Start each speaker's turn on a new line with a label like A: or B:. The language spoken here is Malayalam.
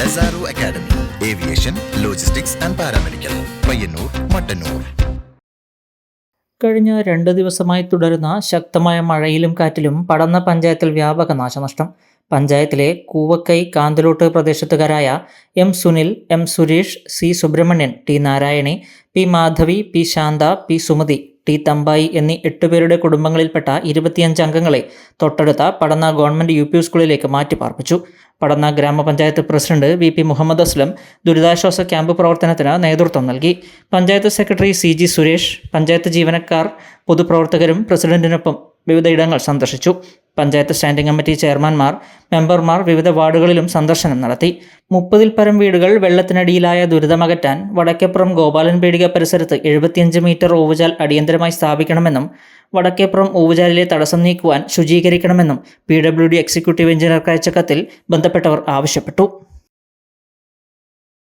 A: Aviation logistics and paramedical Payyanur Mattannur
B: കഴിഞ്ഞ രണ്ട് ദിവസമായി തുടരുന്ന ശക്തമായ മഴയിലും കാറ്റിലും പടന്ന പഞ്ചായത്തിൽ വ്യാപക നാശനഷ്ടം. പഞ്ചായത്തിലെ Koovakkai Kanthalot പ്രദേശത്തുകാരായ M Sunil M Suresh C Subramanian T Narayani P Madhavi P Shantha P Sumathi T Thampayi എന്നീ എട്ടുപേരുടെ കുടുംബങ്ങളിൽപ്പെട്ട ഇരുപത്തിയഞ്ച് അംഗങ്ങളെ തൊട്ടടുത്ത പടന്ന ഗവൺമെന്റ് യു പി സ്കൂളിലേക്ക് മാറ്റിപ്പാർപ്പിച്ചു പടന്ന ഗ്രാമപഞ്ചായത്ത് president V P Muhammad Aslam ദുരിതാശ്വാസ ക്യാമ്പ് പ്രവർത്തനത്തിന് നേതൃത്വം നൽകി. Panchayat secretary C G Suresh panchayat ജീവനക്കാർ പൊതുപ്രവർത്തകരും പ്രസിഡന്റിനൊപ്പം വിവിധയിടങ്ങൾ സന്ദർശിച്ചു. പഞ്ചായത്ത് സ്റ്റാൻഡിംഗ് കമ്മിറ്റി ചെയർമാൻമാർ മെമ്പർമാർ വിവിധ വാർഡുകളിലും സന്ദർശനം നടത്തി. മുപ്പതിൽ പരം വീടുകൾ വെള്ളത്തിനടിയിലായ ദുരിതമകറ്റാൻ വടക്കേപ്പുറം ഗോപാലൻ പീടിക പരിസരത്ത് എഴുപത്തിയഞ്ച് മീറ്റർ ഓവുചാൽ അടിയന്തരമായി സ്ഥാപിക്കണമെന്നും വടക്കേപ്പുറം ഓവുചാലിലെ തടസ്സം നീക്കുവാൻ ശുചീകരിക്കണമെന്നും പി ഡബ്ല്യു ഡി എക്സിക്യൂട്ടീവ് എഞ്ചിനീയർക്ക് അയച്ച കത്തിൽ ബന്ധപ്പെട്ടവർ ആവശ്യപ്പെട്ടു.